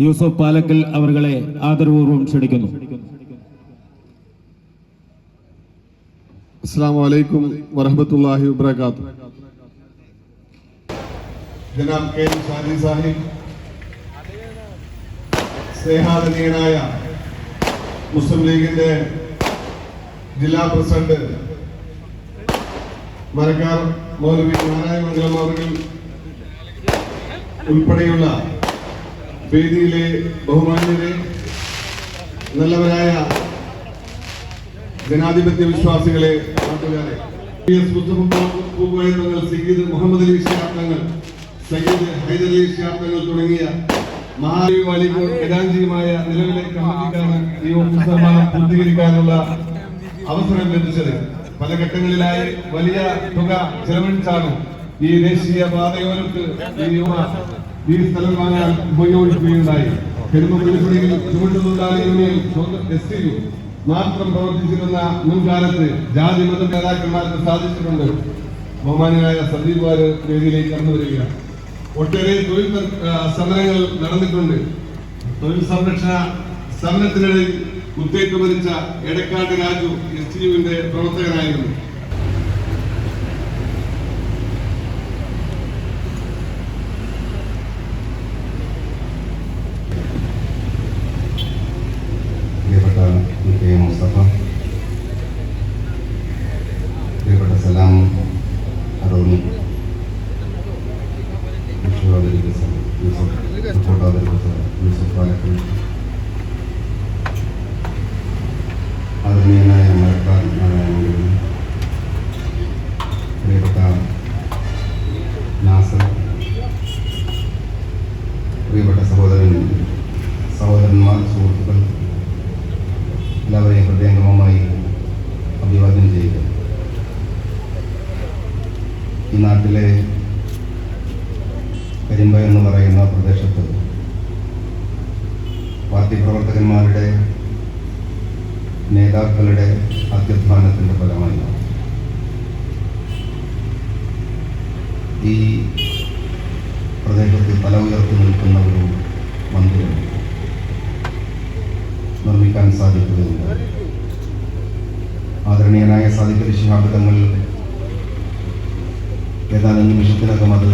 യൂസഫ് പാലക്കൽ അവർകളെ ആദരപൂർവം ക്ഷണിക്കുന്നു. അസ്സാം വലൈക്കും വറഹമത്തല്ലാഹി വബർക്കാത്തു ജനാബ് കെ ഷാജി സാഹിബ് സ്നേഹാദനീയനായ മുസ്ലിം ലീഗിന്റെ ജില്ലാ പ്രസിഡന്റ് മരക്കാർ മൗലവി നാരായണമംഗലം അവർ ഉൾപ്പെടെയുള്ള വേദിയിലെ ബഹുമാന്യരെ നല്ലവരായ ജനാധിപത്യ വിശ്വാസികളെ നാട്ടുകാരെ. പി എസ് തങ്ങൾ മുഹമ്മദ് അലി ശാർത്ഥങ്ങൾ സയ്യിദ് ഹൈദർ അലി ശാർത്ഥങ്ങൾ തുടങ്ങിയ മഹാദേവി നിലവിലെ കമ്മിറ്റിക്കാണ് ഈ ഓഫീസ് പൂർത്തീകരിക്കാനുള്ള അവസരം ലഭിച്ചത്. പല ഘട്ടങ്ങളിലായി വലിയ തുക ചെലവഴിച്ചാണ് ഈ ദേശീയ പാതയോരത്ത് ഈ യുവ ഈ സ്ഥലം വാങ്ങാൻ ഉപയോഗിക്കുകയുണ്ടായി. പെരുമ്പുലിപ്പുഴയിൽ ചുമട്ടുതൊഴിലാളി യൂണിയൻ എസ് യു മാത്രം പ്രവർത്തിച്ചിരുന്ന മുൻകാലത്ത് ജാതി മത നേതാക്കന്മാർക്ക് സാധിച്ചിട്ടുണ്ട്. ബഹുമാനായ സന്ദീപ് വാര് വേദിയിലേക്ക് കടന്നു വരികയാണ്. ഒട്ടേറെ തൊഴിൽ സമരങ്ങൾ നടന്നിട്ടുണ്ട്. തൊഴിൽ സംരക്ഷണ സമരത്തിനിടയിൽ കുത്തേറ്റ് മരിച്ച എടക്കാട് രാജു എസ് യുവിന്റെ പ്രവർത്തകനായിരുന്നു പ്രിയപ്പെട്ട പി കെ മുസ്തഫ പ്രിയപ്പെട്ട സലാം അറോണി യൂസഫ് റിപ്പോർട്ട് അവതരിപ്പിച്ച യൂസഫ് പാലക്കൽ ആദരണീയനായ നിർമ്മിക്കാൻ സാധിക്കുകയില്ല. ആദരണീയനായ സാധിക്കൽ ശിഹാബ് ഏതാനും നിമിഷത്തിനകം അത്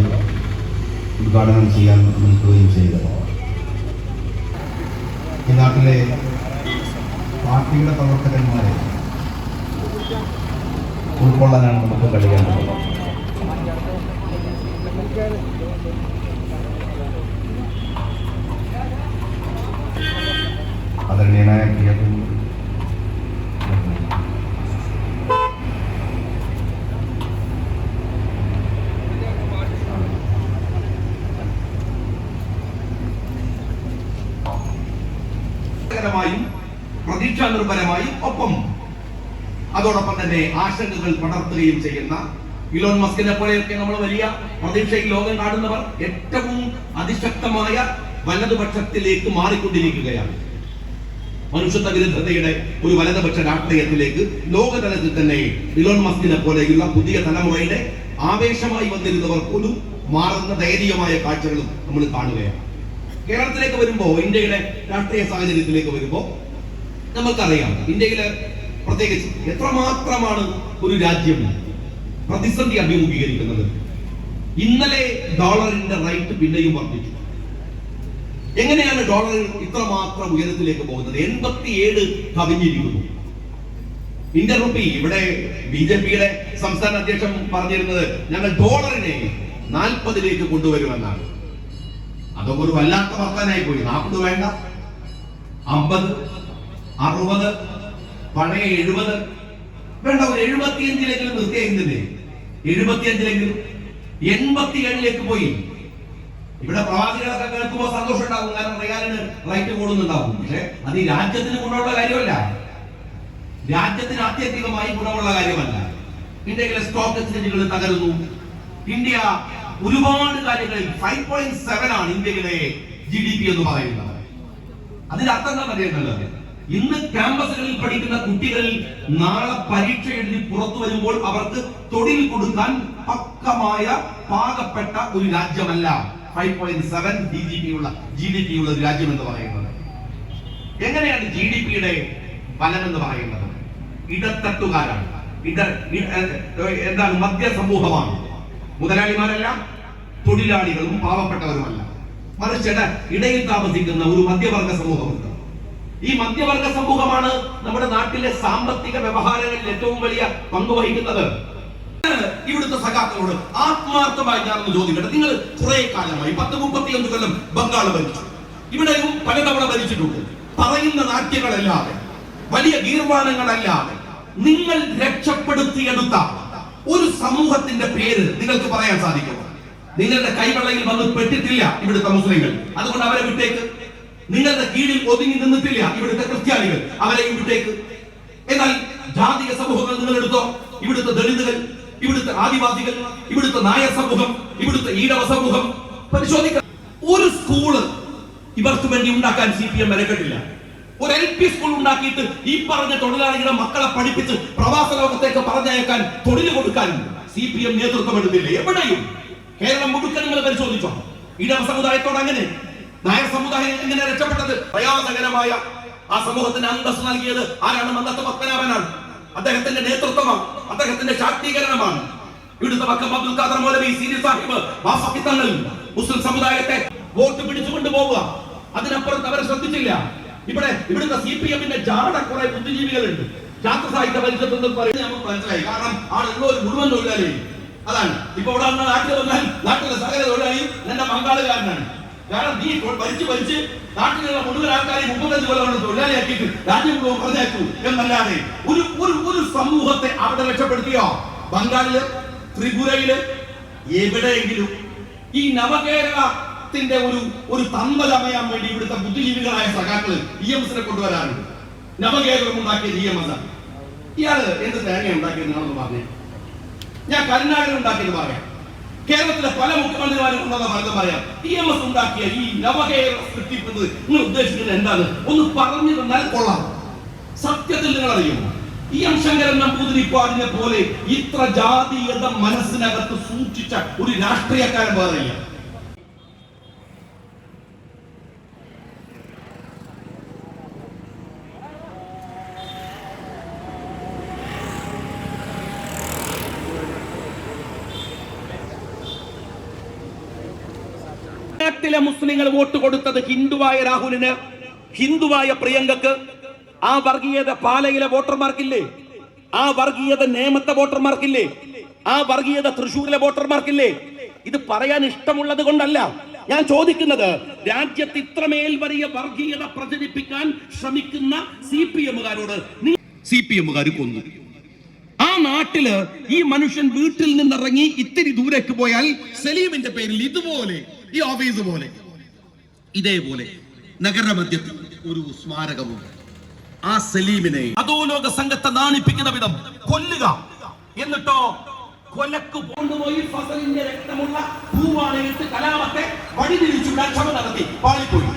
ഉദ്ഘാടനം ചെയ്യാൻ നിൽക്കുകയും ചെയ്തത് ഈ നാട്ടിലെ പാർട്ടിയുടെ പ്രവർത്തകന്മാരെ ഉൾക്കൊള്ളാനാണ് നമുക്ക് കഴിയേണ്ടത്. ആദരണീയനായ പ്രിയപ്പെട്ട ായും പ്രതീക്ഷാ നിർഭരമായും ഒപ്പം. അതോടൊപ്പം തന്നെ ആശങ്കകൾ പടർത്തുകയും ചെയ്യുന്ന ഇലോൺ മസ്കിനെ പോലെയൊക്കെ നമ്മൾ വലിയ പ്രതീക്ഷയിൽ ലോകം കാണുന്നവർ ഏറ്റവും അതിശക്തമായ വലതുപക്ഷത്തിലേക്ക് മാറിക്കൊണ്ടിരിക്കുകയാണ്. മനുഷ്യത്വ വിരുദ്ധതയുടെ ഒരു വലതുപക്ഷ രാഷ്ട്രീയത്തിലേക്ക് ലോകതലത്തിൽ തന്നെ ഇലോൺ മസ്കിനെ പോലെയുള്ള പുതിയ തലമുറയുടെ ആവേശമായി വന്നിരുന്നവർ പോലും മാറുന്ന ദയനീയമായ കാഴ്ചകളും നമ്മൾ കാണുകയാണ്. കേരളത്തിലേക്ക് വരുമ്പോൾ ഇന്ത്യയുടെ രാഷ്ട്രീയ സാഹചര്യത്തിലേക്ക് വരുമ്പോൾ നമുക്കറിയാം ഇന്ത്യയിലെ പ്രത്യേകിച്ച് എത്രമാത്രമാണ് ഒരു രാജ്യം പ്രതിസന്ധി അഭിമുഖീകരിക്കുന്നത്. ഇന്നലെ ഡോളറിന്റെ റേറ്റ് പിന്നെയും വർദ്ധിച്ചു. എങ്ങനെയാണ് ഡോളർ ഇത്രമാത്രം ഉയരത്തിലേക്ക് പോകുന്നത്? എൺപത്തിയേഴ് കവിഞ്ഞിരിക്കുന്നു. ഇന്ത്യൻ റുപ്പി ഇവിടെ ബി ജെ പിയുടെ സംസ്ഥാന അധ്യക്ഷൻ പറഞ്ഞിരുന്നത് ഞങ്ങൾ ഡോളറിനെ നാൽപ്പതിലേക്ക് കൊണ്ടുവരുമെന്നാണ്. അതൊക്കെ ഒരു വല്ലാത്ത വർത്താനായി പോയി നാൽപ്പത് വേണ്ട. അമ്പത് അറുപത് പഴയ എഴുപത്. വേണ്ട ഒരു എഴുപത്തിയഞ്ചിലെങ്കിലും നിർത്തിയെങ്കിലും എഴുപത്തിയഞ്ചിലെങ്കിലും എൺപത്തിയേഴിലേക്ക് പോയി. ഇവിടെ പ്രവാസികളൊക്കെ കേൾക്കുമ്പോൾ സന്തോഷം ഉണ്ടാകും കാരണം റിയാലിന് റൈറ്റ് കൂടുന്നുണ്ടാവും പക്ഷെ അത് ഈ രാജ്യത്തിന് ഗുണമുള്ള കാര്യമല്ല. രാജ്യത്തിന് അത്യധികമായി ഗുണമുള്ള കാര്യമല്ല. ഇന്ത്യയിലെ സ്റ്റോക്ക് എക്സ്ചേഞ്ചുകൾ തകരുന്നു. ഇന്ത്യ ഒരുപാട് കാര്യങ്ങളിൽ ഫൈവ് പോയിന്റ് സെവൻ ആണ് ഇന്ത്യയിലെ ജി ഡി പി എന്ന് പറയുന്നത്. അതിന്റെ അർത്ഥം എന്താ അറിയേണ്ടത് ഇന്ന് ക്യാമ്പസുകളിൽ പഠിക്കുന്ന കുട്ടികളിൽ നാളെ പരീക്ഷ എഴുതി പുറത്തു വരുമ്പോൾ അവർക്ക് തൊഴിൽ കൊടുക്കാൻ പക്കമായ പാകപ്പെട്ട ഒരു രാജ്യമല്ല. Five point seven D G P ഉള്ള ജി ഡി പി ഉള്ള ഒരു രാജ്യം എന്ന് പറയുന്നത്. എങ്ങനെയാണ് ജി ഡി പിയുടെ ഫലം എന്ന് പറയുന്നത്? ഇടത്തട്ടുകാരാണ്. ഇട എന്താണ്? മധ്യ സമൂഹമാണ്. മുതലാളിമാരല്ല തൊഴിലാളികളും പാവപ്പെട്ടവരുമല്ല. മറിച്ച് ഇടയിൽ താമസിക്കുന്ന ഒരു മധ്യവർഗ സമൂഹമുണ്ട്. ഈ മധ്യവർഗ സമൂഹമാണ് നമ്മുടെ നാട്ടിലെ സാമ്പത്തിക വ്യവഹാരങ്ങളിൽ ഏറ്റവും വലിയ പങ്ക് വഹിക്കുന്നത്. ഇവിടുത്തെ സഖാക്കളോട് ആത്മാർത്ഥമായി ഞാനൊന്ന് ചോദിക്കട്ടെ. നിങ്ങൾ കുറെ കാലമായി പത്ത് മുപ്പത്തിയഞ്ച് കൊല്ലം ബംഗാൾ ഭരിച്ചു. ഇവിടെയും പലതവണ ഭരിച്ചിട്ടുണ്ട്. പറയുന്ന നാട്യങ്ങളല്ലാതെ വലിയ ഗീർവാണങ്ങളല്ലാതെ നിങ്ങൾ രക്ഷപ്പെടുത്തിയെടുത്ത ഒരു സമൂഹത്തിന്റെ പേര് നിങ്ങൾക്ക് പറയാൻ സാധിക്കും നിങ്ങളുടെ കൈവെള്ളയിൽ വന്ന് പെട്ടിട്ടില്ല ഇവിടുത്തെ മുസ്ലിങ്ങൾ. അതുകൊണ്ട് അവരെ വിട്ടേക്ക്. നിങ്ങളുടെ കീഴിൽ ഒതുങ്ങി നിന്നിട്ടില്ല ഇവിടുത്തെ ക്രിസ്ത്യാനികൾ. അവരെയും വിട്ടേക്ക്. എന്നാൽ ജാതിക സമൂഹങ്ങൾ നിങ്ങൾ എടുത്തോ ഇവിടുത്തെ ദളിതുകൾ ഇവിടുത്തെ ആദിവാസികൾ ഇവിടുത്തെ നായർ സമൂഹം ഇവിടുത്തെ ഈടവ സമൂഹം പരിശോധിക്കാം ഒരു സ്കൂൾ ഇവർക്ക് വേണ്ടി ഉണ്ടാക്കാൻ സി പി എം ഒരു എൽ പി സ്കൂൾ ഉണ്ടാക്കിയിട്ട് ഈ പറഞ്ഞ തൊഴിലാളികളുടെ മക്കളെ പഠിപ്പിച്ച് പ്രവാസ ലോകത്തേക്ക് പറഞ്ഞയക്കാൻ തൊഴിൽ കൊടുക്കാൻ സി പി എം നേതൃത്വം എടുത്തില്ല? എവിടെയും. കേരളം മുഴുക്കൻ നിങ്ങൾ പരിശോധിച്ചോ? ഈടവ സമുദായത്തോട് അങ്ങനെ. നായർ സമുദായം എങ്ങനെ രക്ഷപ്പെട്ടത്? പ്രയാസകരമായ ആ സമൂഹത്തിന് അന്തസ് നൽകിയത് ആരാണ്? മന്നത്ത് പത്മനാഭനാണ്. അദ്ദേഹത്തിന്റെ നേതൃത്വമാണ് അദ്ദേഹത്തിന്റെ ശാക്തീകരണമാണ്. ഇവിടുത്തെ പക്കം അബ്ദുൽ ഖാദർ മൗലവി സീനി സാഹിബ് വാസക്കി തങ്ങൾ മുസ്ലിം സമുദായത്തെ വോട്ട് പിടിച്ചുകൊണ്ട് പോവുക അതിനപ്പുറത്ത് അവരെ ശ്രദ്ധിച്ചില്ല. ഇവിടെ ഇവിടുത്തെ സി പി എമ്മിന്റെ ജാട കുറെ ബുദ്ധിജീവികളുണ്ട്. ശാസ്ത്ര സാഹിത്യ പരിഷത്ത് നമുക്ക് മനസ്സിലായി. കാരണം ആളുള്ള ഒരു മുഴുവൻ തൊഴിലാളി അതാണ്. ഇപ്പൊ ഇവിടെ നാട്ടിൽ വന്നാൽ നാട്ടിലെ സകല തൊഴിലാളിയും എന്റെ പങ്കാളികാരനാണ് കാരണം നീ വലിച്ച് ഭരിച്ച് നാട്ടിലുള്ള മുഴുവൻ ആൾക്കാരെ മുപ്പത്തഞ്ച് കൊല്ലം കൊണ്ട് തൊഴിലാളിയാക്കിയിട്ട് രാജ്യം മുഴുവൻ പറഞ്ഞേക്കൂ എന്നല്ലാതെ ഒരു ഒരു ഒരു സമൂഹത്തെ അവിടെ രക്ഷപ്പെടുത്തിയോ? ബംഗാളിൽ ത്രിപുരയിൽ എവിടെയെങ്കിലും ഈ നവകേരളത്തിന്റെ ഒരു ഒരു തന്മ വേണ്ടി ഇവിടുത്തെ ബുദ്ധിജീവികളായ സഖാക്കൾ ഇ എം എസിനെ കൊണ്ടുവരാറുണ്ട്. നവകേരളം ഉണ്ടാക്കിയത് ഇ എം എസ് ഇയാൾ എന്ത് തേങ്ങ പറഞ്ഞു. ഞാൻ കരുനാടിൽ ഉണ്ടാക്കിയത് പറയാം. കേരളത്തിലെ പല മുഖ്യമന്ത്രിമാരും ഉണ്ടെന്ന പലതും പറയാം. ഇ എം എസ് ഉണ്ടാക്കിയ ഈ നവകേരള സൃഷ്ടിപ്പ് എന്ന് നിങ്ങൾ ഉദ്ദേശിക്കുന്നത് എന്താണ്? ഒന്ന് പറഞ്ഞു തന്നാൽ കൊള്ളാം. സത്യത്തിൽ നിങ്ങൾ അറിയുമോ ഇ എം ശങ്കരൻ നമ്പൂതിരിപ്പാടിനെ പോലെ ഇത്ര ജാതീയത മനസ്സിനകത്ത് സൂക്ഷിച്ച ഒരു രാഷ്ട്രീയക്കാരൻ വേറെയില്ല നാട്ടിലെ മുസ്ലിങ്ങൾ വോട്ട് കൊടുത്തത് ഹിന്ദുവായ രാഹുലിന്. ഹിന്ദുവായ പ്രിയങ്കക്ക്. ആ വർഗീയത പാലയിലെ വോട്ടർമാർക്കില്ലേ? ആ വർഗീയത നേമത്തെ വോട്ടർമാർക്കില്ലേ? ആ വർഗീയത തൃശ്ശൂരിലെ വോട്ടർമാർക്കില്ലേ? ഇത് പറയാൻ ഇഷ്ടമുള്ളത് കൊണ്ടല്ല. ഞാൻ ചോദിക്കുന്നത് രാജ്യത്ത് ഇത്രമേൽ വലിയ വർഗീയത പ്രചരിപ്പിക്കാൻ ശ്രമിക്കുന്ന സി പി എമ്മുകാരോട് സി പി എമ്മുകാർ കൊന്നു. ആ നാട്ടിൽ ഈ മനുഷ്യൻ വീട്ടിൽ നിന്നിറങ്ങി ഇത്തിരി ദൂരേക്ക് പോയാൽ സലീമിന്റെ പേരിൽ ഇതുപോലെ ഈ ഓഫീസ് പോലെ. ഇതേപോലെ നഗരമധ്യത്തിൽ ഒരു സ്മാരകമുണ്ട്. ആ സലീമിനെ അധോലോക സംഘത്തെ നാണിപ്പിക്കുന്ന വിധം കൊല്ലുക. എന്നിട്ടോ കൊലക്ക് കൊണ്ടുപോയി ഫസലിന്റെ രക്തമുള്ള പൂവാണയിട്ട് കലാമത്തെ വഴിതിരിച്ചുവിടാൻ ക്ഷമ നടത്തി. പാളിപ്പോയി.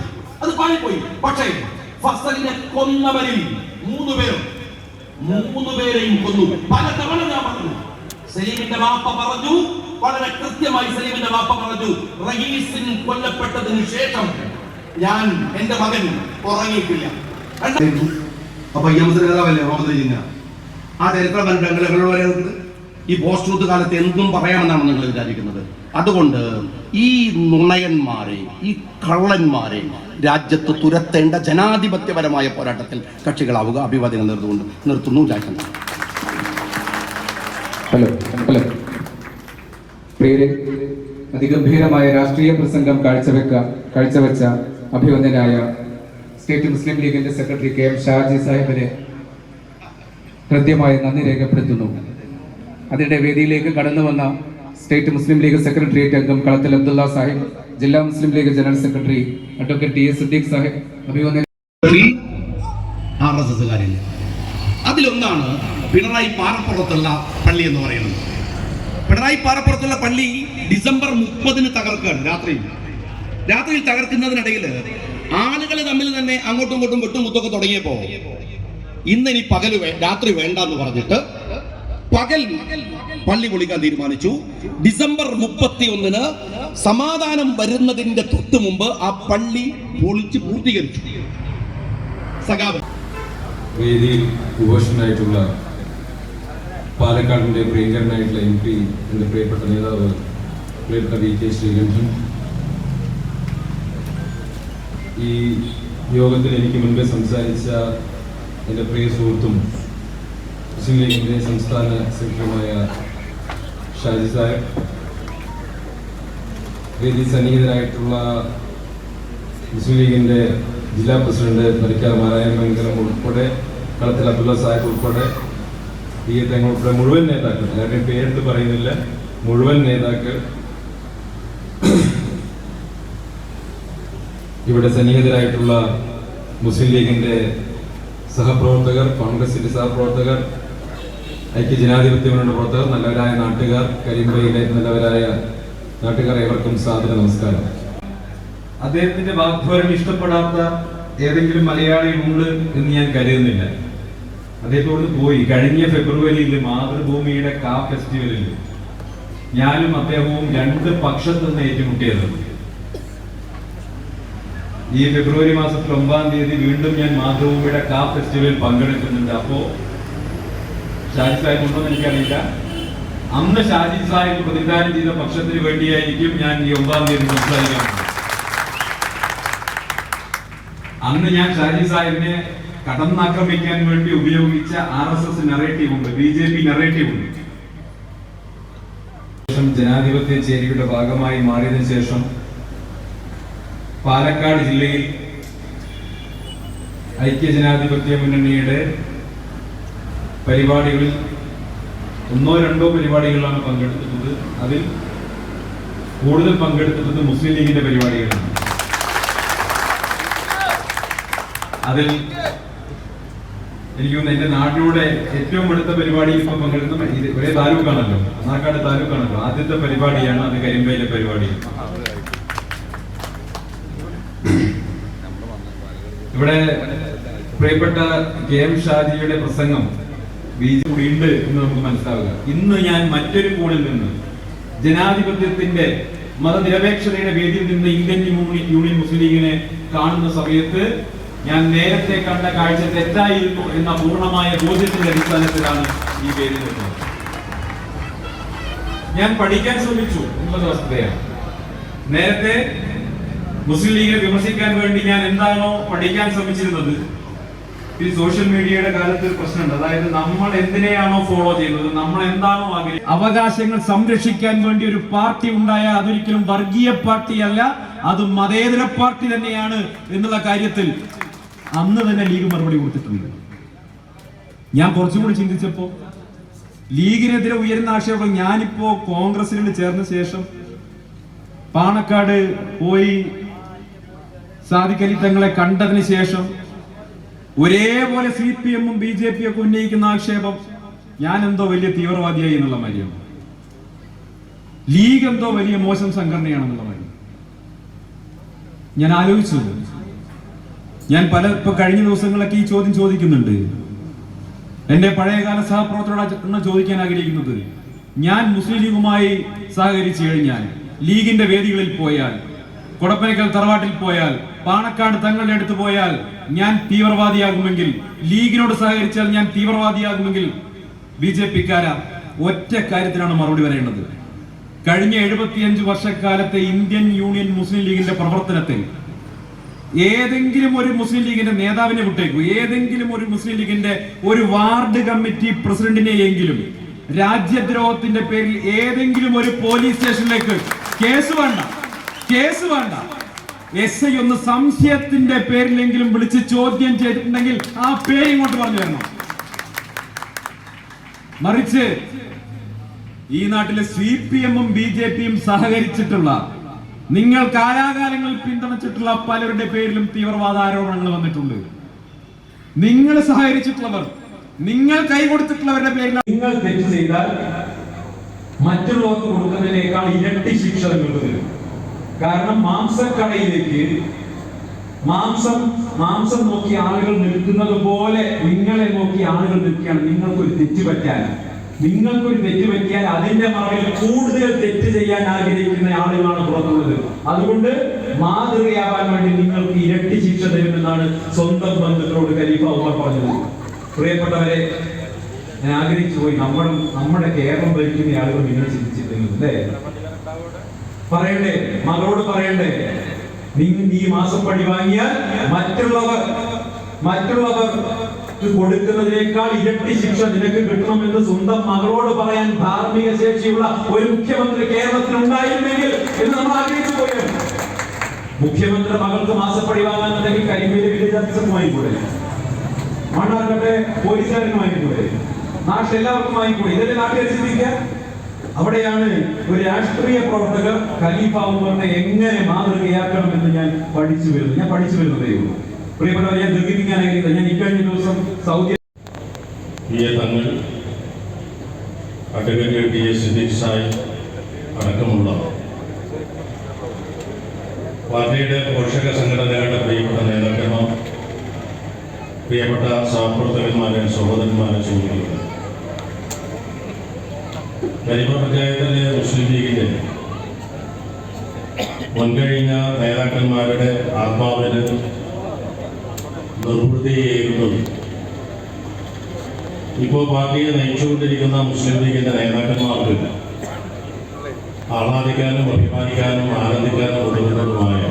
അത് പാളിപ്പോയി. പക്ഷേ ഫസലിനെ കൊന്നവരിൽ മൂന്ന് പേർ മൂന്ന് പേരെയും കൊന്നു. പല തവണ ഞാൻ പറഞ്ഞു. സലീമിന്റെ വാപ്പ പറഞ്ഞു. വളരെ കൃത്യമായി സലീമിന്റെ വാപ്പ പറഞ്ഞു. റഹീസിൻ കൊല്ലപ്പെട്ടതിന് ശേഷം ഞാൻ എന്റെ മകൻ ഉറങ്ങിയിട്ടില്ല. അപ്പൊ ഈ കഥാവല്ലേ മുഹമ്മദ് ആ ചരിത്രം കണ്ടിട്ട് ഞങ്ങൾ ഈ പോസ്റ്റ് ട്രൂത്ത് കാലത്ത് എന്തും പറയാമെന്നാണ് നിങ്ങൾ വിചാരിക്കുന്നത്. അതുകൊണ്ട് ഈ നുണയന്മാരെ ഈ കള്ളന്മാരെ രാജ്യത്ത് തുരത്തേണ്ട ജനാധിപത്യപരമായ പോരാട്ടത്തിൽ കക്ഷികളാവുക അഭിവാദ്യങ്ങൾ നിർത്തുകൊണ്ട് നിർത്തുന്നു ജാക്കണ്ട ഹലോ ഹലോ. അതിഗംഭീരമായ രാഷ്ട്രീയ പ്രസംഗം കാഴ്ചവെക്ക കാഴ്ചവെച്ച അഭിവന്ദനായ സ്റ്റേറ്റ് മുസ്ലിം ലീഗിന്റെ സെക്രട്ടറി കെ എം ഷാജി സാഹിബിനെ ഹൃദ്യമായി നന്ദി രേഖപ്പെടുത്തുന്നു. അതിന്റെ വേദിയിലേക്ക് കടന്നു വന്ന സ്റ്റേറ്റ് മുസ്ലിം ലീഗ് സെക്രട്ടേറിയറ്റ് അംഗം കളത്തിൽ അബ്ദുള്ള സാഹിബ് ജില്ലാ Muslim League general secretary advocate T S Siddique Sahib എസ്സുകാരില്ല അതിലൊന്നാണ് പിണറായി പാറപ്പുറത്തുള്ള പള്ളി എന്ന് പറയുന്നത്. പിണറായി പാറപ്പുറത്തുള്ള പള്ളി ഡിസംബർ മുപ്പതിന് തകർക്കുകയാണ് രാത്രിയിൽ. രാത്രിയിൽ തകർക്കുന്നതിനിടയിൽ ആളുകൾ തമ്മിൽ തന്നെ അങ്ങോട്ടും ഇങ്ങോട്ടും വെട്ടുമുത്തൊക്കെ തുടങ്ങിയപ്പോ ഇന്ന് ഇനി പകൽ രാത്രി വേണ്ട എന്ന് പറഞ്ഞിട്ട് പകൽ പള്ളി പൊളിക്കാൻ തീരുമാനിച്ചു. ഡിസംബർ മുപ്പത്തി ഒന്നിന് സമാധാനം വരുന്നതിന്റെ തൊട്ട് മുമ്പ് ആ പള്ളി പൊളിച്ച് പൂർത്തീകരിച്ചു. സഖാവ്. പാലക്കാടിന്റെ പ്രിയങ്കരനായിട്ടുള്ള എം പി എന്റെ പ്രിയപ്പെട്ട നേതാവ് പ്രിയപ്പെട്ട വി കെ ശ്രീകണ്ഠൻ ഈ യോഗത്തിൽ എനിക്ക് മുൻപേ സംസാരിച്ച എന്റെ പ്രിയ സുഹൃത്തും മുസ്ലിം ലീഗിന്റെ സംസ്ഥാന സെക്രട്ടറിയുമായ ഷാജി സാഹിബ് വേദി സന്നിഹിതരായിട്ടുള്ള മുസ്ലിം ലീഗിന്റെ ജില്ലാ പ്രസിഡന്റ് പരിക്കാർ നാരായണ മംഗലം ഉൾപ്പെടെ കളത്തിൽ അബ്ദുള്ള സാഹിബ് ഉൾപ്പെടെ ഈ തങ്ങൾ ഉൾപ്പെടെ മുഴുവൻ നേതാക്കൾ എല്ലാവരുടെയും പേരെടുത്ത് പറയുന്നില്ല മുഴുവൻ നേതാക്കൾ ഇവിടെ സന്നിഹിതരായിട്ടുള്ള മുസ്ലിം ലീഗിന്റെ സഹപ്രവർത്തകർ കോൺഗ്രസിന്റെ സഹപ്രവർത്തകർ ഐക്യ ജനാധിപത്യ പ്രവർത്തകർ നല്ലവരായ നാട്ടുകാർ കരിമ്പയിലെ നല്ലവരായ നാട്ടുകാർ ഏവർക്കും സാദര നമസ്കാരം. അദ്ദേഹത്തിന്റെ വാഗ്ദാനം ഇഷ്ടപ്പെടാത്ത ഏതെങ്കിലും മലയാളി ഉണ്ട് എന്ന് ഞാൻ കരുതുന്നില്ല. അദ്ദേഹത്തോട് പോയി. കഴിഞ്ഞ ഫെബ്രുവരിയിൽ മാതൃഭൂമിയുടെ കാ ഫെസ്റ്റിവലിൽ ഞാനും അദ്ദേഹവും രണ്ട് പക്ഷത്തു നിന്ന് ഏറ്റുമുട്ടിയത്. ഈ ഫെബ്രുവരി മാസത്തിൽ ഒമ്പതാം തീയതി വീണ്ടും ഞാൻ മാധവഭൂമിയുടെ കാ ഫെസ്റ്റിവലിൽ പങ്കെടുക്കുന്നുണ്ട്. അപ്പോ ഷാജി സാഹിബ് ഉണ്ടോ എന്ന് എനിക്കറിയില്ല. അന്ന് ഷാജി സാഹിബ് പ്രതിദാനം ചെയ്ത പക്ഷത്തിന് വേണ്ടിയായിരിക്കും ഞാൻ ഈ ഒമ്പതാം തീയതി സംസാരിക്കാൻ. അന്ന് ഞാൻ ഷാജി സാഹിബിനെ കടന്നാക്രമിക്കാൻ വേണ്ടി ഉപയോഗിച്ച ആർ എസ് എസ് നെറേറ്റീവ് ഉണ്ട്. ബി ജെ പി നെറേറ്റീവ് ഉണ്ട്. ജനാധിപത്യ ചേരിയുടെ ഭാഗമായി മാറിയതിനു ശേഷം പാലക്കാട് ജില്ലയിൽ ഐക്യ ജനാധിപത്യ മുന്നണിയുടെ പരിപാടികളിൽ ഒന്നോ രണ്ടോ പരിപാടികളിലാണ് പങ്കെടുത്തിട്ടുള്ളത് അതിൽ കൂടുതൽ പങ്കെടുത്തിട്ടുള്ളത് മുസ്ലിം ലീഗിന്റെ പരിപാടികളാണ്. അതിൽ എനിക്ക് തോന്നുന്നു എന്റെ നാട്ടിലൂടെ ഏറ്റവും അടുത്ത പരിപാടി ഇപ്പൊ പങ്കെടുക്കുന്ന ഒരേ താലൂക്കാണല്ലോ. നാക്കാട് താലൂക്കാണല്ലോ ആദ്യത്തെ പരിപാടിയാണ് അത് കരിമ്പയിലെ പരിപാടി. ഇവിടെ പ്രിയപ്പെട്ട കെ എം ഷാജിയുടെ പ്രസംഗം ഉണ്ട് എന്ന് നമുക്ക് മനസ്സിലാവുക. ഇന്ന് ഞാൻ മറ്റൊരു കോണിൽ നിന്ന് ജനാധിപത്യത്തിന്റെ മതനിരപേക്ഷതയുടെ വേദിയിൽ നിന്ന് ഇന്ത്യൻ യൂണിയൻ മുസ്ലിം ലീഗിനെ കാണുന്ന സമയത്ത് ഞാൻ നേരത്തെ കണ്ട കാഴ്ച തെറ്റായിരുന്നു എന്ന പൂർണമായ ബോധ്യത്തിന്റെ അടിസ്ഥാനത്തിലാണ് ഈ പേര് ഞാൻ പഠിക്കാൻ ശ്രമിച്ചു എന്നുള്ളത് വസ്തുതയാണ്. നേരത്തെ മുസ്ലിം ലീഗിനെ വിമർശിക്കാൻ വേണ്ടി ഞാൻ എന്താണോ പഠിക്കാൻ ശ്രമിച്ചിരുന്നത് ഈ സോഷ്യൽ മീഡിയയുടെ കാലത്ത് ഒരു പ്രശ്നമുണ്ട്. അതായത് നമ്മൾ എന്തിനെയാണോ ഫോളോ ചെയ്യുന്നത് നമ്മൾ എന്താണോ ആഗ്രഹിക്കുന്നത് അവകാശങ്ങൾ സംരക്ഷിക്കാൻ വേണ്ടി ഒരു പാർട്ടി ഉണ്ടായാൽ അതൊരിക്കലും വർഗീയ പാർട്ടിയല്ല അത് മതേതര പാർട്ടി തന്നെയാണ് എന്നുള്ള കാര്യത്തിൽ അന്ന് തന്നെ ലീഗ് മറുപടി കൊടുത്തിട്ടുണ്ട്. ഞാൻ കുറച്ചും കൂടി ചിന്തിച്ചപ്പോ ലീഗിനെതിരെ ഉയരുന്ന ആക്ഷേപം ഞാനിപ്പോ കോൺഗ്രസിൽ ചേർന്ന ശേഷം പാണക്കാട് പോയി സാദിഖലി തങ്ങളെ കണ്ടതിന് ശേഷം ഒരേപോലെ സി പി എമ്മും ബി ജെ പി ഒക്കെ ഉന്നയിക്കുന്ന ആക്ഷേപം ഞാൻ എന്തോ വലിയ തീവ്രവാദിയായി എന്നുള്ള മാതിരിയാണ്. ലീഗ് എന്തോ വലിയ മോശം സംഘടനയാണെന്നുള്ള മാതിരി ഞാൻ ആലോചിച്ചു ഞാൻ പല ഇപ്പൊ കഴിഞ്ഞ ദിവസങ്ങളൊക്കെ ഈ ചോദ്യം ചോദിക്കുന്നുണ്ട്. എന്റെ പഴയകാല സഹപ്രവർത്തകരോട് ചോദിക്കാൻ ആഗ്രഹിക്കുന്നത്. ഞാൻ മുസ്ലിം ലീഗുമായി സഹകരിച്ചു കഴിഞ്ഞാൽ ലീഗിന്റെ വേദികളിൽ പോയാൽ കൊടപ്പനക്കൽ തറവാട്ടിൽ പോയാൽ പാണക്കാട് തങ്ങളുടെ അടുത്ത് പോയാൽ ഞാൻ തീവ്രവാദിയാകുമെങ്കിൽ ലീഗിനോട് സഹകരിച്ചാൽ ഞാൻ തീവ്രവാദിയാകുമെങ്കിൽ ബി ജെ പിക്കാര ഒറ്റ കാര്യത്തിനാണ് മറുപടി വരേണ്ടത് കഴിഞ്ഞ എഴുപത്തിയഞ്ച് വർഷക്കാലത്തെ ഇന്ത്യൻ യൂണിയൻ മുസ്ലിം ലീഗിന്റെ പ്രവർത്തനത്തിൽ ഏതെങ്കിലും ഒരു മുസ്ലിം ലീഗിന്റെ നേതാവിനെ വിട്ടേക്കൂ. ഏതെങ്കിലും ഒരു മുസ്ലിം ലീഗിന്റെ ഒരു വാർഡ് കമ്മിറ്റി പ്രസിഡന്റിനെയെങ്കിലും രാജ്യദ്രോഹത്തിന്റെ പേരിൽ ഏതെങ്കിലും ഒരു പോലീസ് സ്റ്റേഷനിലേക്ക് കേസ് വേണ്ട. കേസ് വേണ്ട. എസ് ഐ ഒന്ന് സംശയത്തിന്റെ പേരിലെങ്കിലും വിളിച്ച് ചോദ്യം ചെയ്തിട്ടുണ്ടെങ്കിൽ ആ പേര് ഇങ്ങോട്ട് പറഞ്ഞു തരണം. മറിച്ച് ഈ നാട്ടിലെ സി പി എമ്മും ബി ജെ പിയും സഹകരിച്ചിട്ടുള്ള നിങ്ങൾ കാലാകാലങ്ങളിൽ പിന്തുണച്ചിട്ടുള്ള പലരുടെ പേരിലും തീവ്രവാദ ആരോപണങ്ങൾ വന്നിട്ടുണ്ട്. നിങ്ങൾ സഹകരിച്ചിട്ടുള്ളവർ നിങ്ങൾ കൈകൊടുത്തിട്ടുള്ളവരുടെ പേരിൽ നിങ്ങൾ തെറ്റ് ചെയ്താൽ മറ്റുള്ളവർക്ക് കൊടുക്കുന്നതിനേക്കാൾ ഇരട്ടി ശിക്ഷ നിങ്ങൾക്ക് തരും. കാരണം മാംസക്കടയിലേക്ക് മാംസം മാംസം നോക്കി ആളുകൾ നിൽക്കുന്നത് പോലെ നിങ്ങളെ നോക്കി ആളുകൾ നിൽക്കുകയാണ്. നിങ്ങൾക്കൊരു തെറ്റ് പറ്റാൻ നിങ്ങൾക്കൊരു തെറ്റ് പറ്റിയാൽ അതിന്റെ മറവിൽ കൂടുതൽ തെറ്റ് ചെയ്യാൻ ആഗ്രഹിക്കുന്ന ആളുകളാണ് പുറത്തുള്ളത്. അതുകൊണ്ട് മാതൃകയാവാൻ വേണ്ടി നിങ്ങൾക്ക് ഇരട്ടി ശിക്ഷ തരുമെന്നാണ് സ്വന്തം ബന്ധുക്കളോട് ഖലീഫ ഉമർ പറഞ്ഞത്. പ്രിയപ്പെട്ടവരെ ഞാൻ ആഗ്രഹിച്ചു പോയി. നമ്മുടെ നമ്മുടെ കേരളം ഭരിക്കുന്ന ആളുകൾ നിങ്ങൾ ചിന്തിച്ചിട്ടുണ്ടെങ്കിൽ അല്ലേ? പറയണ്ടേ മകളോട് പറയണ്ടേ നിങ്ങൾ ഈ മാസം പടി വാങ്ങിയാൽ മറ്റുള്ളവർ മറ്റുള്ളവർ കൊടുക്കുന്നതിനേക്കാൾ ഇരട്ടി ശിക്ഷ നിനക്ക് കിട്ടണമെന്ന് സ്വന്തം മകളോട് പറയാൻ ധാർമ്മിക ശേഷിയുള്ള ഒരു മുഖ്യമന്ത്രി കേരളത്തിൽ ഉണ്ടായിരുന്നെങ്കിൽ എന്ന് നമ്മൾ ആഗ്രഹിച്ചു പോയത് മുഖ്യമന്ത്രി മകൾക്ക് മാസപ്പടി വാങ്ങാനുണ്ടെങ്കിൽ കരിമേലി വില്ലേജ് ഓഫീസർക്ക് വാങ്ങിക്കൂടെ? മണ്ണാർക്കട്ടെ പോലീസുകാരന് വാങ്ങിക്കൂടെ? നാട്ടിലെല്ലാവർക്കും വാങ്ങിക്കൂടെ? ഇതല്ലേ നാട്ടിൽ ചിന്തിക്കുക? അവിടെയാണ് ഒരു രാഷ്ട്രീയ പ്രവർത്തകർ ഖലീഫ ഉമറിനെ എങ്ങനെ മാതൃകയാക്കണം എന്ന് ഞാൻ പഠിച്ചു വരുന്നത്. ഞാൻ പഠിച്ചു വരുന്നതേ ഉള്ളൂ. പ്രിയപ്പെട്ടവർ ഞാൻ ആഗ്രഹിക്കുന്നത് ഞാൻ ഇക്കഴിഞ്ഞ ദിവസം സൗദി തങ്ങൾ അഡ്വക്കേറ്റ് അടക്കമുള്ള പാർട്ടിയുടെ പോഷക സംഘടനകളുടെ പ്രിയപ്പെട്ട നേതാക്കന്മാർ പ്രിയപ്പെട്ട സഹപ്രവർത്തകന്മാരെ സഹോദരന്മാരെ സൂചിപ്പിക്കുന്നത് കരിമ പഞ്ചായത്തിലെ മുസ്ലിം ലീഗിന്റെ മുൻകഴിഞ്ഞ നേതാക്കന്മാരുടെ ആത്മാവിന് നിർവൃതിയേകുന്നത് ഇപ്പോൾ പാർട്ടിയെ നയിച്ചുകൊണ്ടിരിക്കുന്ന മുസ്ലിം ലീഗിന്റെ നേതാക്കന്മാർക്ക് ആഹ്ലാദിക്കാനും അഭിമാനിക്കാനും ആനന്ദിക്കാനും ഒതുങ്ങുന്നതുമായ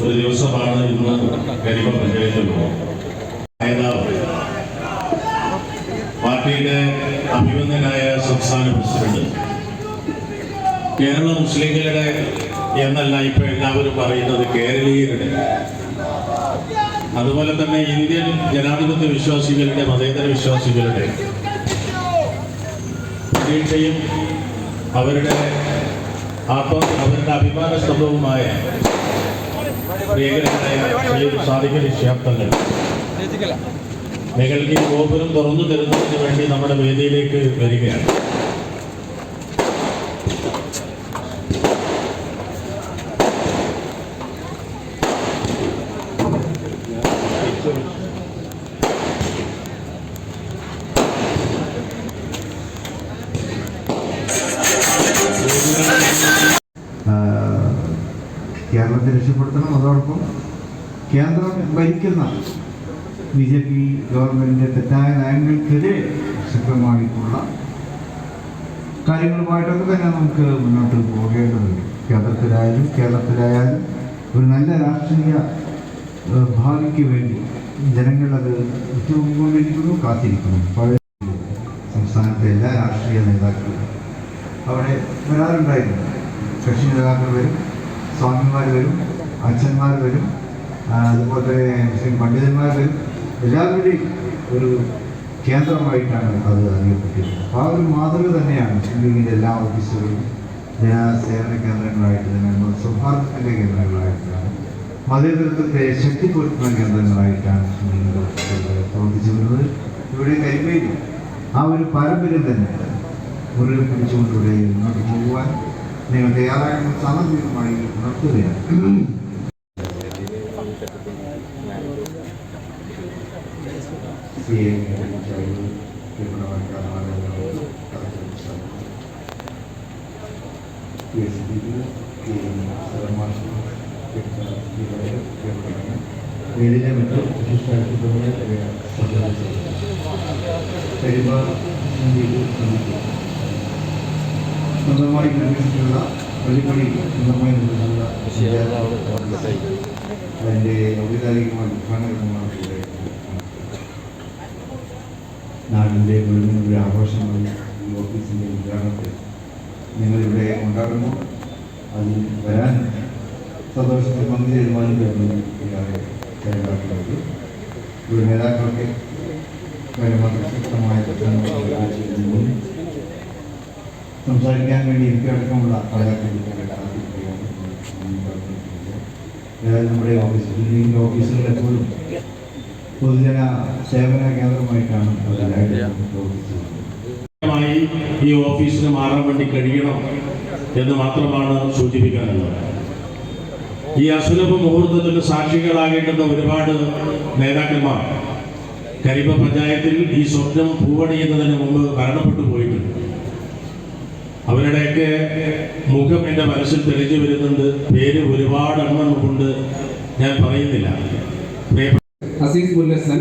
ഒരു ദിവസമാണ് ഇന്ന് കരിമ പഞ്ചായത്തിൽ നേതാവ്. പാർട്ടിയുടെ അഭിമന്യനായ സംസ്ഥാന പ്രസിഡന്റ്. കേരള മുസ്ലിങ്ങളുടെ എന്നല്ല ഇപ്പൊ എല്ലാവരും പറയുന്നത് കേരളീയരുടെ. അതുപോലെ തന്നെ ഇന്ത്യൻ ജനാധിപത്യ വിശ്വാസികളുടെ മതേതര വിശ്വാസികളുടെ പ്രതീക്ഷയും അവരുടെ അവരുടെ അഭിമാന സ്തംഭവുമായ സയ്യിദ് സാദിഖ് നിങ്ങൾക്ക് ഈ ഗോപുരം തുറന്നു തരുന്നതിന് വേണ്ടി നമ്മുടെ വേദിയിലേക്ക് വരികയാണ്. കേരളത്തെ രക്ഷപ്പെടുത്തണം അതോടൊപ്പം കേന്ദ്രം ഭരിക്കുന്ന ബി ജെ പി കാര്യങ്ങളുമായിട്ടൊക്കെ തന്നെ നമുക്ക് മുന്നോട്ട് പോകേണ്ടതുണ്ട്. കേന്ദ്രത്തിലായാലും കേരളത്തിലായാലും ഒരു നല്ല രാഷ്ട്രീയ ഭാവിക്ക് വേണ്ടി ജനങ്ങളത് ഉറ്റുകൊണ്ടിരിക്കുന്നു കാത്തിരിക്കുന്നു. പഴയ സംസ്ഥാനത്തെ എല്ലാ രാഷ്ട്രീയ നേതാക്കളും അവിടെ വരാറുണ്ടായിരുന്നു. കക്ഷി നേതാക്കൾ വരും സ്വാമിമാർ വരും അച്ഛന്മാർ വരും അതുപോലെ തന്നെ മുസ്ലിം പണ്ഡിതന്മാർ വരും. എല്ലാവരുടെയും ഒരു കേന്ദ്രമായിട്ടാണ് അത് അറിയപ്പെട്ടിരുന്നത് ആ ഒരു മാതൃക തന്നെയാണ് ലീഗിന്റെ എല്ലാ ഓഫീസുകളും ജനസേവന കേന്ദ്രങ്ങളായിട്ട് തന്നെ സൗഹാർദ്ദത്തിന്റെ കേന്ദ്രങ്ങളായിട്ടാണ് മതേതരത്വത്തെ ശക്തിപ്പെടുത്തുന്ന കേന്ദ്രങ്ങളായിട്ടാണ് മുസ്ലിം ലീഗ് ഓഫീസുകൾ പ്രവർത്തിച്ചു വരുന്നത്. ഇവിടെ കരിമേലി ആ ഒരു പാരമ്പര്യം തന്നെ മുറുകെ പിടിച്ചുകൊണ്ടിവിടെ മുന്നോട്ട് പോകുവാൻ നിങ്ങൾ തയ്യാറാകുന്ന സാമഗ്രികമായി ഉണർത്തുകയാണ്. ഇതിനെ മറ്റ് വിശിഷ്ടാർത്ഥങ്ങളെ സ്വന്തമായി നിർമ്മിച്ചിട്ടുള്ള വെളിപ്പടി സ്വന്തമായി നിർമ്മിച്ചിട്ടുള്ള അതിന്റെ ഔപചാരികമായ ഉദ്ഘാടനമാണ് ഇവിടെ നാടിന്റെ മുഴുവൻ ഒരു ആഘോഷമായി ഈ ഓഫീസിന്റെ ഉദ്ഘാടനത്തിൽ നിങ്ങളിവിടെ ഉണ്ടാകുമ്പോൾ അതിൽ വരാൻ സന്തോഷത്തിൽ പങ്കുചേരുവാനും കഴിയുന്നത് ഇയാളെ ചേർക്കാറുള്ളത് ഇവിടെ നേതാക്കളൊക്കെ ശക്തമായ പ്രശ്നങ്ങൾ സംസാരിക്കാൻ വേണ്ടി എനിക്കടക്കമുള്ള ആളുകൾക്ക് അതായത് നമ്മുടെ ഓഫീസ് ലീഗിന്റെ ഓഫീസുകൾ എപ്പോഴും പൊതുജന സേവന കേന്ദ്രമായിട്ടാണ് പ്രവർത്തിച്ചത് ഈ ഓഫീസിന് മാറാൻ വേണ്ടി കഴിയണം എന്ന് മാത്രമാണ് സൂചിപ്പിക്കാനുള്ളത്. ഈ അസുലഭ മുഹൂർത്തത്തിന് സാക്ഷികളാകേണ്ടുന്ന ഒരുപാട് നേതാക്കന്മാർ കരിമ പഞ്ചായത്തിൽ ഈ സ്വപ്നം പൂവണിയുന്നതിന് മുമ്പ് മരണപ്പെട്ടു പോയിട്ടുണ്ട്. അവരുടെയൊക്കെ മുഖം എന്റെ മനസ്സിൽ തെളിഞ്ഞു വരുന്നുണ്ട് പേര് ഒരുപാട് എണ്ണം കൊണ്ട് ഞാൻ പറയുന്നില്ല. അസീസ് മുല്ലസൻ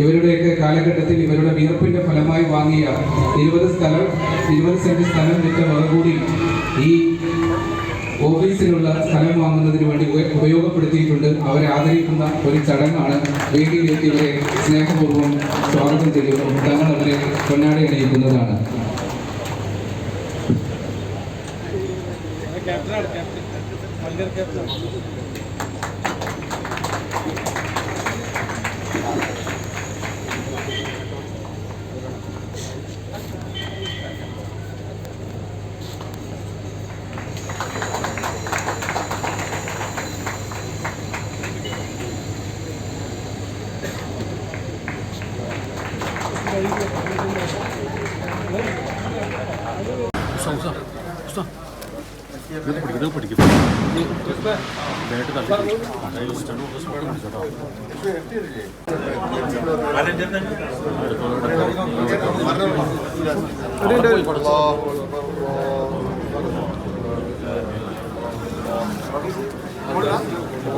ഇവരുടെയൊക്കെ കാലഘട്ടത്തിൽ ഇവരുടെ വിയർപ്പിന്റെ ഫലമായി വാങ്ങിയ ഇരുപത് സ്ഥലം ഇരുപത് സെന്റ് സ്ഥലം വിറ്റ വക കൂടി ഈ ഓഫീസിലുള്ള സ്ഥലം വാങ്ങുന്നതിന് വേണ്ടി ഉപയോഗപ്പെടുത്തിയിട്ടുണ്ട്. അവരെ ആദരിക്കുന്ന ഒരു ചടങ്ങാണ് വേദിയിലേക്ക് ഇവരെ സ്നേഹപൂർവം സ്വാഗതം ചെയ്യുന്നു. തങ്ങൾ അവരെ പൊന്നാടി അണിയിക്കുന്നതാണ്.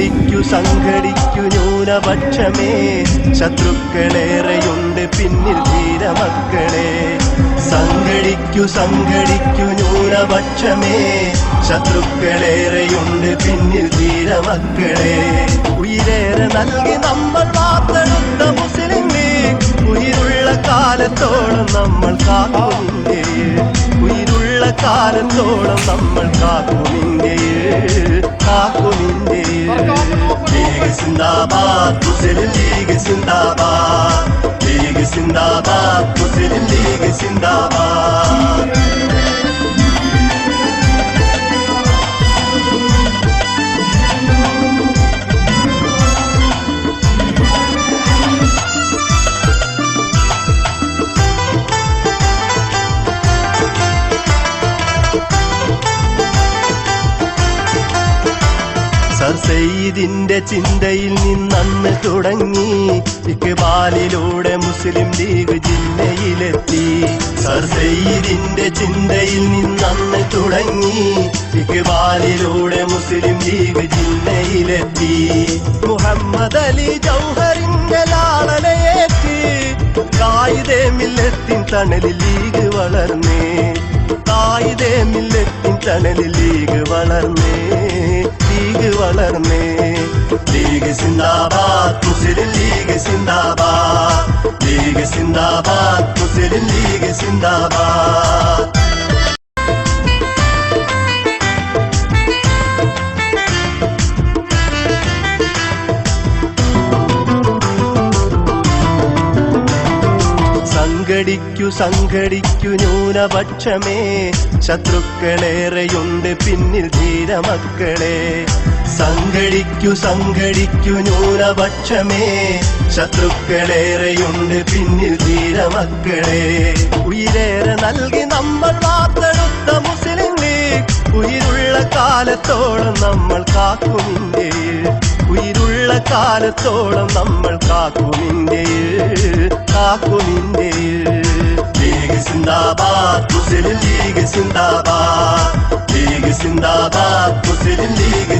പേടിക്കു സംഘടിക്കു ന്യൂനപക്ഷമേ. ശത്രുക്കളേറെയുണ്ട് പിന്നിൽ ധീരമക്കളെ. സംഘടിക്കു സംഘടിക്കു ന്യൂനപക്ഷമേ. ശത്രുക്കളേറെയുണ്ട് പിന്നിൽ ധീരമക്കളെ. ഉയരേറെ നൽകി നമ്മൾ വാർത്തെടുത്ത മുസ്ലിം ഉയരുള്ള കാലത്തോളം നമ്മൾ കാക്കുമില്ലേ ഉയിരുള്ള കാലത്തോളം നമ്മൾ കാക്കുമില്ലേ ഇന്ത്യയിൽ കാക്കും ഇന്ത്യയിൽ ലീഗ് സിന്ദാബാദ് മുസ്ലിം ലീഗ് സിന്ദാബാദ് ലീഗ് സിന്ദാബാദ് മുസ്ലിം ലീഗ് സെയ്ദിന്റെ ചിന്തയിൽ നിന്നന്ന് തുടങ്ങി. ഇക്ബാലിലൂടെ മുസ്ലിം ലീഗ് ജില്ലയിലെത്തി. സർ ചിന്തയിൽ നിന്നന്ന് തുടങ്ങി. ഇക്ബാലിലൂടെ മുസ്ലിം ലീഗ് ജില്ലയിലെത്തി. മുഹമ്മദ് അലി ജൗഹറിന്റെ ലാളനയേറ്റ് കായിതേ മില്ലത്തിൻ തണലിൽ ലീഗ് വളർന്നേ. കായിതേ മില്ലത്തിൻ തണലിൽ ലീഗ് വളർന്നേ. ലീഗ് വളർന്നേ. ലീഗ് സിന്ദാബാദ് മുസ്ലിം ലീഗ് സിന്ദാബാദ്. ലീഗ് സിന്ദാബാദ് മുസ്ലിം ലീഗ് സിന്ദാബാദ്. സംഘടിക്കു സംഘടിക്കു ന്യൂനപക്ഷമേ. ശത്രുക്കളേറെയുണ്ട് പിന്നിൽ ധീരമക്കളെ. സംഘടിക്കു സംഘടിക്കു ന്യൂനപക്ഷമേ. ശത്രുക്കളേറെയുണ്ട് പിന്നിൽ ധീരമക്കളെ. ഉയരേറെ നൽകി നമ്മൾ വാർത്തെടുത്ത മുസ്ലിം ലീഗ് ഉயிருള്ള കാലത്തോളം നമ്മൾ കാക്കും ഇന്ത്യയിൽ. ഉയിരുള്ള കാലത്തോളം നമ്മൾ കാക്കും ഇന്ത്യയിൽ. കാക്കും ലീഗ് സിന്ദാബാദ് മുസ്ലിം ലീഗ് സിന്ദാബാദ് ലീഗ് സിന്ദാബാദ് മുസ്ലിം ലീഗ്